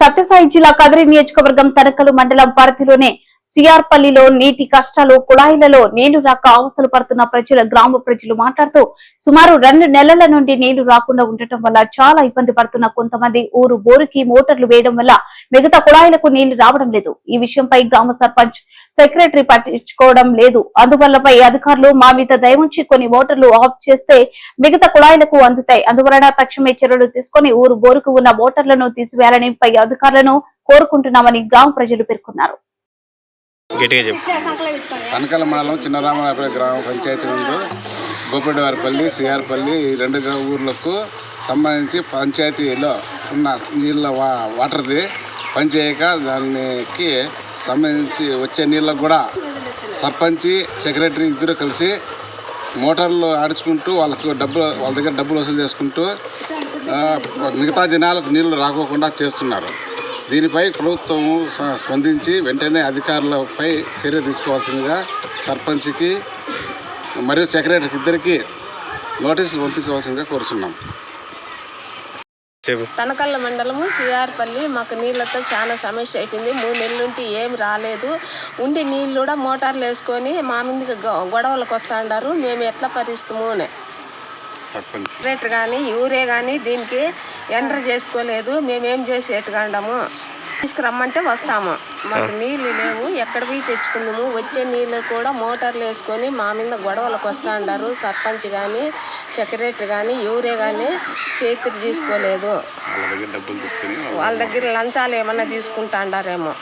సత్యసాయి జిల్లా కదిరి నియోజకవర్గం తనకలు మండలం పరిధిలోనే సిఆర్పల్లిలో నీటి కష్టాలు కుళాయిలలో నీళ్ళు రాక అవస్థలు పడుతున్న ప్రజల గ్రామ ప్రజలు మాట్లాడుతూ సుమారు రెండు నెలల నుండి నీళ్ళు రాకుండా ఉండటం వల్ల చాలా ఇబ్బంది పడుతున్న కొంతమంది ఊరు బోరుకి మోటార్లు వేయడం వల్ల మిగతా కుళాయిలకు నీళ్ళు రావడం లేదు. ఈ విషయంపై గ్రామ సర్పంచ్ సెక్రటరీ పట్టించుకోవడం లేదు. అందువల్లపై అధికారులు మా మీద దయముంచి కొన్ని మోటార్లు ఆఫ్ చేస్తే మిగతా కుళాయిలకు అందుతాయి. అందువలన తక్షణమే చర్యలు తీసుకొని ఊరు బోరుకు ఉన్న మోటార్లను తీసివేయాలని పై అధికారులను కోరుకుంటున్నామని గ్రామ ప్రజలు పేర్కొన్నారు. గట్టిగా చెప్పు. అనకాల మండలం చిన్నరామరాపల్లి గ్రామ పంచాయతీ ముందు గోపడివారిపల్లి సిఆర్పల్లి ఈ రెండు ఊర్లకు సంబంధించి పంచాయతీలో ఉన్న నీళ్ళ వా వాటర్ది పనిచేయక దానికి సంబంధించి వచ్చే నీళ్ళకు కూడా సర్పంచి సెక్రటరీ ఇద్దరు కలిసి మోటార్లు ఆడించుకుంటూ వాళ్ళకు డబ్బులు వాళ్ళ దగ్గర డబ్బులు వసూలు చేసుకుంటూ మిగతా జనాలకు నీళ్ళు రాకోకుండా చేస్తున్నారు. దీనిపై ప్రభుత్వం స- స్పందించి వెంటనే అధికారులపై చర్య తీసుకోవాల్సిందిగా సర్పంచ్కి మరియు సెక్రటరీకి ఇద్దరికి నోటీసులు పంపించవలసిందిగా కోరుతున్నాం తనకల్ల మండలము సిఆర్పల్లి మాకు నీళ్ళతో చాలా సమస్య అయిపోయింది. మూడు నెలల నుండి ఏం రాలేదు. ఉండి నీళ్ళు కూడా మోటార్లు వేసుకొని మా ముందుకు గొ- గొడవలకు వస్తాండారు మేము ఎట్లా పరిస్తాము అని సర్పంచ్. రేటర్ కానీ ఊరే కానీ దీనికి ఎంటర్ చేసుకోలేదు. మేమేం చేసేట్టుగాండము? తీసుకురమ్మంటే వస్తాము. మాకు నీళ్ళు లేవు. ఎక్కడ పోయి తెచ్చుకుందాము? వచ్చే నీళ్ళు కూడా మోటార్లు వేసుకొని మా మీద గొడవలకు వస్తా ఉండారు సర్పంచ్ కానీ సెక్రటరీ కానీ ఎవరే కానీ చేతులు తీసుకోలేదు. వాళ్ళ దగ్గర లంచాలు ఏమన్నా తీసుకుంటా ఉండారేమో